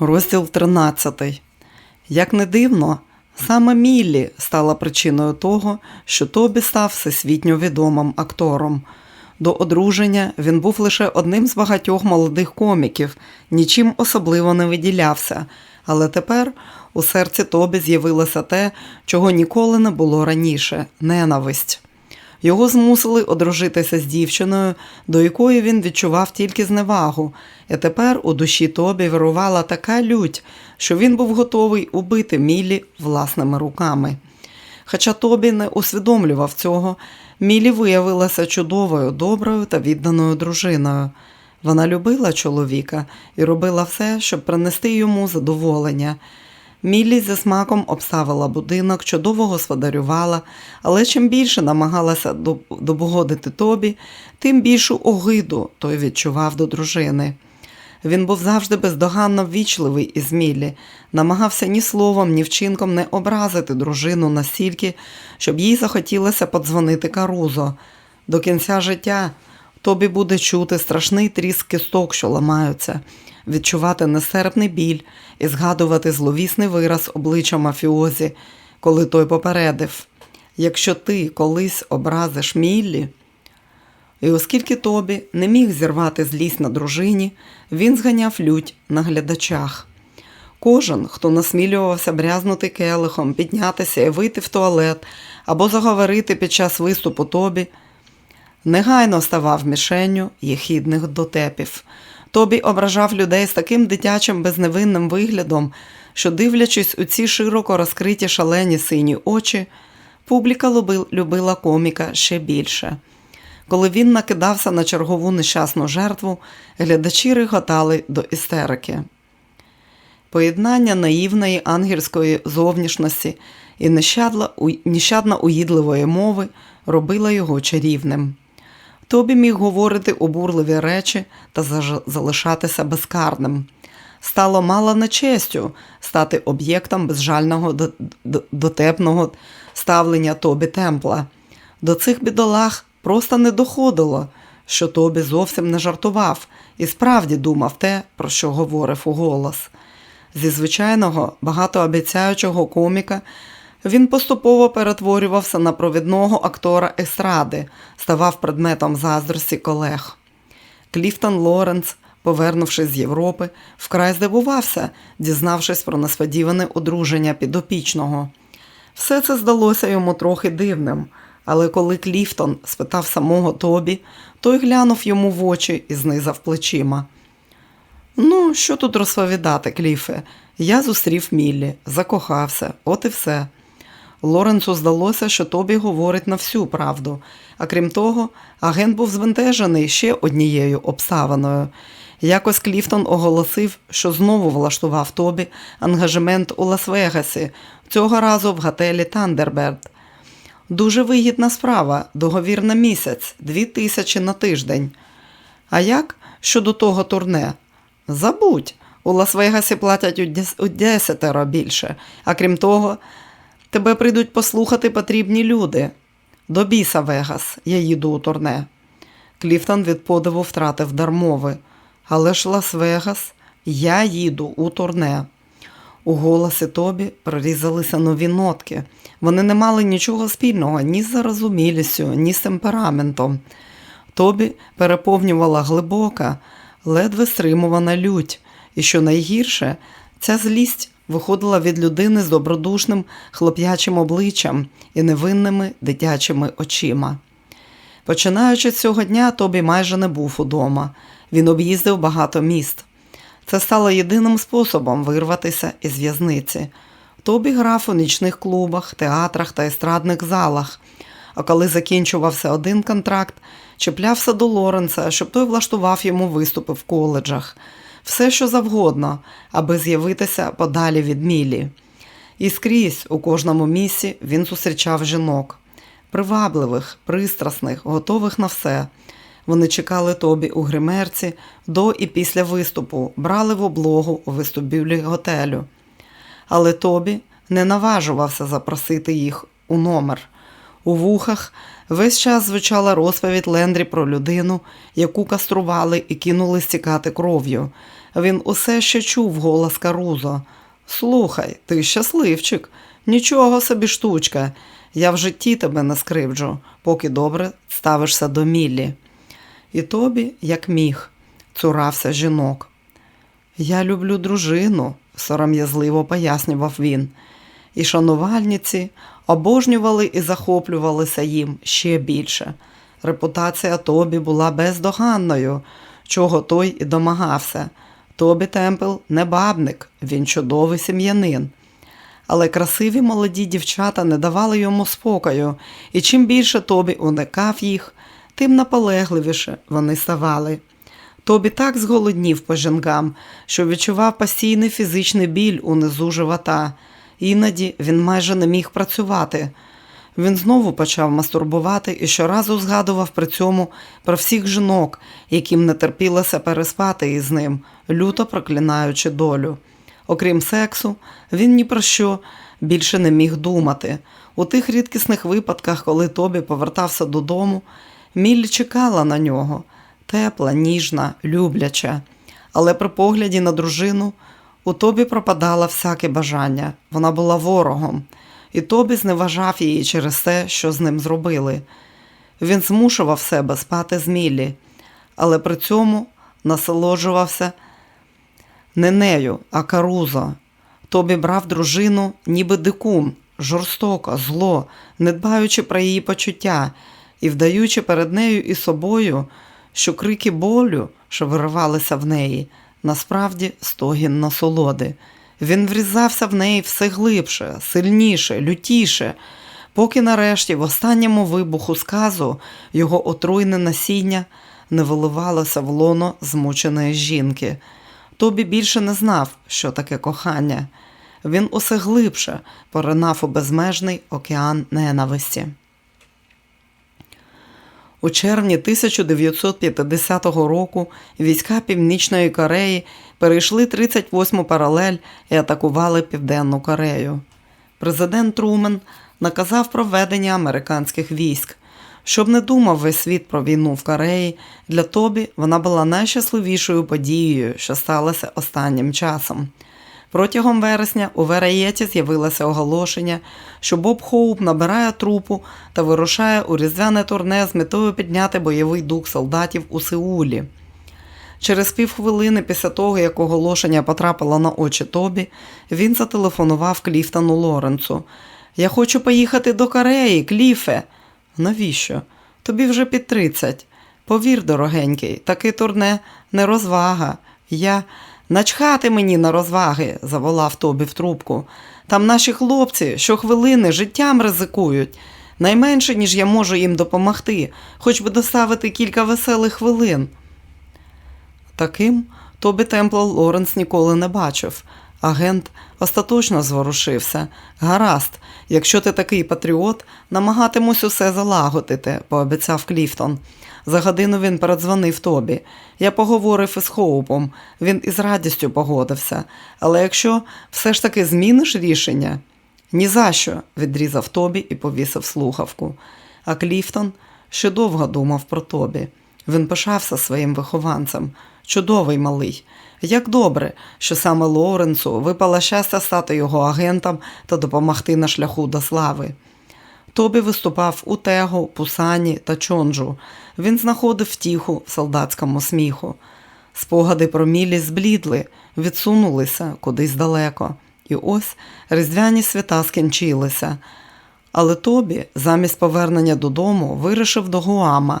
Розділ 13. Як не дивно, саме Міллі стала причиною того, що Тобі став всесвітньо відомим актором. До одруження він був лише одним з багатьох молодих коміків, нічим особливо не виділявся, але тепер у серці Тобі з'явилося те, чого ніколи не було раніше ненависть. Його змусили одружитися з дівчиною, до якої він відчував тільки зневагу, і тепер у душі Тобі вирувала така лють, що він був готовий убити Мілі власними руками. Хоча Тобі не усвідомлював цього, Мілі виявилася чудовою, доброю та відданою дружиною. Вона любила чоловіка і робила все, щоб принести йому задоволення. Міллі зі смаком обставила будинок, чудово господарювала, але чим більше намагалася добогодити Тобі, тим більшу огиду той відчував до дружини. Він був завжди бездоганно ввічливий із Міллі, намагався ні словом, ні вчинком не образити дружину настільки, щоб їй захотілося подзвонити Карузо. До кінця життя Тобі буде чути страшний тріск кісток, що ламаються відчувати нестерпний біль і згадувати зловісний вираз обличчя мафіозі, коли той попередив. Якщо ти колись образиш Міллі, і оскільки Тобі не міг зірвати злість на дружині, він зганяв лють на глядачах. Кожен, хто насмілювався брязнути келихом, піднятися і вийти в туалет або заговорити під час виступу Тобі, негайно ставав мішенню єхідних дотепів. Тобі ображав людей з таким дитячим безневинним виглядом, що, дивлячись у ці широко розкриті шалені сині очі, публіка любила коміка ще більше. Коли він накидався на чергову нещасну жертву, глядачі реготали до істерики. Поєднання наївної ангельської зовнішності і нещадно уїдливої мови робило його чарівним. Тобі міг говорити обурливі речі та залишатися безкарним. Стало мало нечестю стати об'єктом безжального дотепного ставлення Тобі темпла. До цих бідолах просто не доходило, що Тобі зовсім не жартував і справді думав те, про що говорив у голос. Зі звичайного багатообіцяючого коміка він поступово перетворювався на провідного актора естради, ставав предметом заздрості колег. Кліфтон Лоренс, повернувшись з Європи, вкрай здивувався, дізнавшись про несподіване одруження підопічного. Все це здалося йому трохи дивним, але коли Кліфтон спитав самого Тобі, той глянув йому в очі і знизав плечима. Ну, що тут розповідати, Кліфе? Я зустрів Міллі, закохався, от і все. Лоренцу здалося, що Тобі говорить на всю правду, а крім того, агент був збентежений ще однією обставиною. Якось Кліфтон оголосив, що знову влаштував Тобі ангажемент у Лас-Вегасі, цього разу в готелі Тандерберт. Дуже вигідна справа, договір на місяць, дві тисячі на тиждень. А як щодо того турне? Забудь, у Лас-Вегасі платять у десятеро більше, а крім того, Тебе прийдуть послухати потрібні люди. До біса Вегас, я їду у турне. Кліфтон від подиву втратив дармови. Але ж Лас-Вегас, я їду у турне. У голосі Тобі прорізалися нові нотки. Вони не мали нічого спільного ні з зарозумілістю, ні з темпераментом. Тобі переповнювала глибока, ледве стримувана лють, і що найгірше, ця злість виходила від людини з добродушним хлоп'ячим обличчям і невинними дитячими очима. Починаючи з цього дня, Тобі майже не був удома. Він об'їздив багато міст. Це стало єдиним способом вирватися із в'язниці. Тобі грав у нічних клубах, театрах та естрадних залах. А коли закінчувався один контракт, чіплявся до Лоренса, щоб той влаштував йому виступи в коледжах все, що завгодно, аби з'явитися подалі від Мілі. І скрізь у кожному місці він зустрічав жінок, привабливих, пристрасних, готових на все. Вони чекали тобі у гримерці до і після виступу, брали в облогу у виступбюлі готелю. Але тобі не наважувався запросити їх у номер. У вухах весь час звучала розповідь Лендрі про людину, яку кастрували і кинули стікати кров'ю. Він усе ще чув голос Карузо. Слухай, ти щасливчик, нічого собі штучка. Я в житті тебе не скривджу, поки добре ставишся до Міллі. І тобі, як міг, цурався жінок. Я люблю дружину, сором'язливо пояснював він. І шанувальниці обожнювали і захоплювалися їм ще більше. Репутація Тобі була бездоганною, чого той і домагався. Тобі Темпл не бабник, він чудовий сім'янин. Але красиві молоді дівчата не давали йому спокою, і чим більше Тобі уникав їх, тим наполегливіше вони ставали. Тобі так зголоднів по жінкам, що відчував постійний фізичний біль унизу живота. Іноді він майже не міг працювати. Він знову почав мастурбувати і щоразу згадував при цьому про всіх жінок, яким не терпілося переспати із ним, люто проклинаючи долю. Окрім сексу, він ні про що більше не міг думати. У тих рідкісних випадках, коли Тобі повертався додому, Міллі чекала на нього тепла, ніжна, любляча. Але при погляді на дружину у Тобі пропадало всяке бажання. Вона була ворогом, і Тобі зневажав її через те, що з ним зробили. Він змушував себе спати з Міллі, але при цьому насолоджувався не нею, а Карузо. Тобі брав дружину, ніби дикун, жорстоко, зло, не дбаючи про її почуття і вдаючи перед нею і собою, що крики болю, що виривалися в неї, насправді стогін насолоди. Він врізався в неї все глибше, сильніше, лютіше, поки нарешті в останньому вибуху сказу його отруйне насіння не виливалося в лоно змученої жінки. Тобі більше не знав, що таке кохання. Він усе глибше поринав у безмежний океан ненависті. У червні 1950 року війська Північної Кореї перейшли 38-му паралель і атакували Південну Корею. Президент Трумен наказав проведення американських військ. Щоб не думав весь світ про війну в Кореї, для Тобі вона була найщасливішою подією, що сталося останнім часом. Протягом вересня у Вераєті з'явилося оголошення, що Боб Хоуп набирає трупу та вирушає у різдвяне турне з метою підняти бойовий дух солдатів у Сеулі. Через півхвилини після того, як оголошення потрапило на очі Тобі, він зателефонував Кліфтону Лоренцу. Я хочу поїхати до Кореї, Кліфе. Навіщо? Тобі вже під тридцять. Повір, дорогенький, таке турне не розвага. Я начхати мені на розваги, заволав Тобі в трубку. Там наші хлопці щохвилини життям ризикують. Найменше, ніж я можу їм допомогти, хоч би доставити кілька веселих хвилин. Таким Тобі Темпл Лоренс ніколи не бачив. Агент остаточно зворушився. Гаразд, якщо ти такий патріот, намагатимусь усе залагодити, пообіцяв Кліфтон. За годину він передзвонив Тобі. Я поговорив із Хоупом. Він із радістю погодився. Але якщо все ж таки зміниш рішення, «Ні за що», – відрізав Тобі і повісив слухавку. А Кліфтон ще довго думав про Тобі. Він пишався своїм вихованцем. Чудовий малий. Як добре, що саме Лоренцу випало щастя стати його агентом та допомогти на шляху до слави. Тобі виступав у Тего, Пусані та Чонджу. Він знаходив втіху в солдатському сміху. Спогади про Мілі зблідли, відсунулися кудись далеко. І ось різдвяні свята скінчилися. Але Тобі, замість повернення додому, вирішив до Гуама.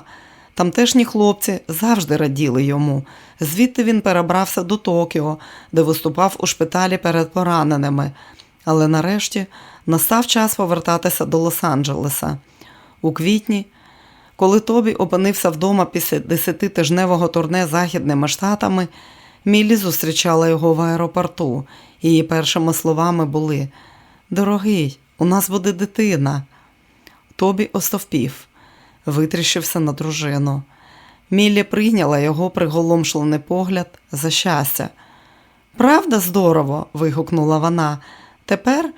Тамтешні хлопці завжди раділи йому. Звідти він перебрався до Токіо, де виступав у шпиталі перед пораненими. Але нарешті настав час повертатися до Лос-Анджелеса. У квітні, коли Тобі опинився вдома після десятитижневого турне Західними Штатами, Міллі зустрічала його в аеропорту. Її першими словами були Дорогий, у нас буде дитина. Тобі остовпів витріщився на дружину. Міллі прийняла його приголомшлений погляд за щастя. Правда, здорово. вигукнула вона. Тепер,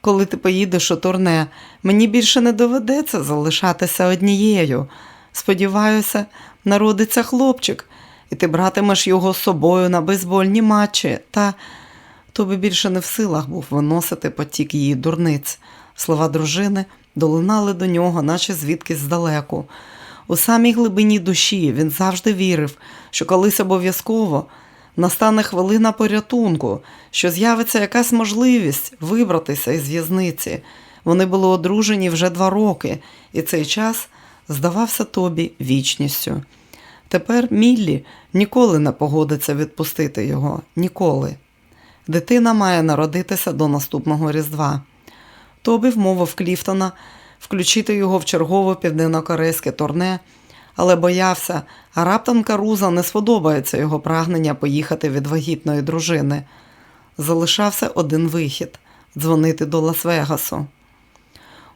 коли ти поїдеш у турне, мені більше не доведеться залишатися однією. Сподіваюся, народиться хлопчик. і ти братимеш його з собою на бейсбольні матчі, та Тобі більше не в силах був виносити потік її дурниць. Слова дружини долинали до нього, наче звідкись здалеку. У самій глибині душі він завжди вірив, що колись обов'язково настане хвилина порятунку, що з'явиться якась можливість вибратися із в'язниці. Вони були одружені вже два роки, і цей час здавався тобі вічністю. Тепер Міллі ніколи не погодиться відпустити його. Ніколи. Дитина має народитися до наступного Різдва. Тобі вмовив Кліфтона включити його в чергове південнокорейське турне, але боявся, а раптом Каруза не сподобається його прагнення поїхати від вагітної дружини. Залишався один вихід дзвонити до Лас-Вегасу.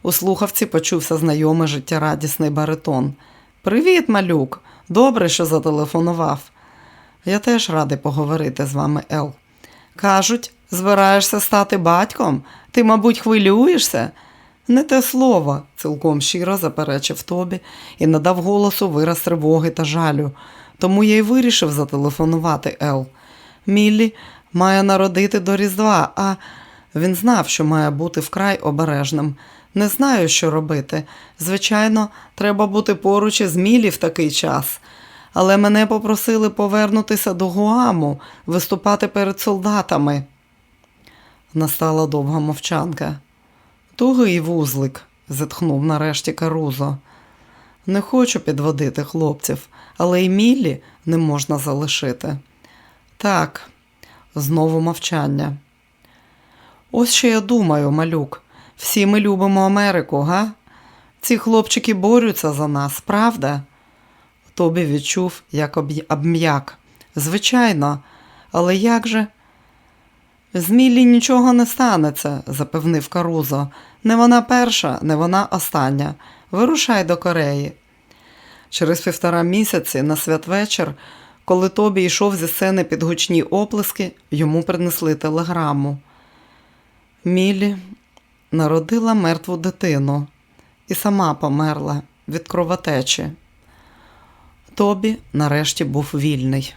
У слухавці почувся знайомий життєрадісний баритон. Привіт, малюк! Добре, що зателефонував. Я теж радий поговорити з вами, Ел. Кажуть, збираєшся стати батьком? Ти, мабуть, хвилюєшся? Не те слово, цілком щиро заперечив Тобі і надав голосу вираз тривоги та жалю. Тому я й вирішив зателефонувати Ел. Міллі має народити до Різдва, а він знав, що має бути вкрай обережним. Не знаю, що робити. Звичайно, треба бути поруч із Міллі в такий час. Але мене попросили повернутися до Гуаму, виступати перед солдатами. Настала довга мовчанка. Тугий вузлик, зітхнув нарешті Карузо. Не хочу підводити хлопців, але й Міллі не можна залишити. Так, знову мовчання. Ось що я думаю, малюк. Всі ми любимо Америку, га? Ці хлопчики борються за нас, правда? Тобі відчув, як обм'як. Звичайно, але як же? З Міллі нічого не станеться, запевнив Карузо. Не вона перша, не вона остання. Вирушай до Кореї. Через півтора місяці на святвечір, коли Тобі йшов зі сцени під гучні оплески, йому принесли телеграму. Міллі народила мертву дитину і сама померла від кровотечі. Тобі нарешті був вільний.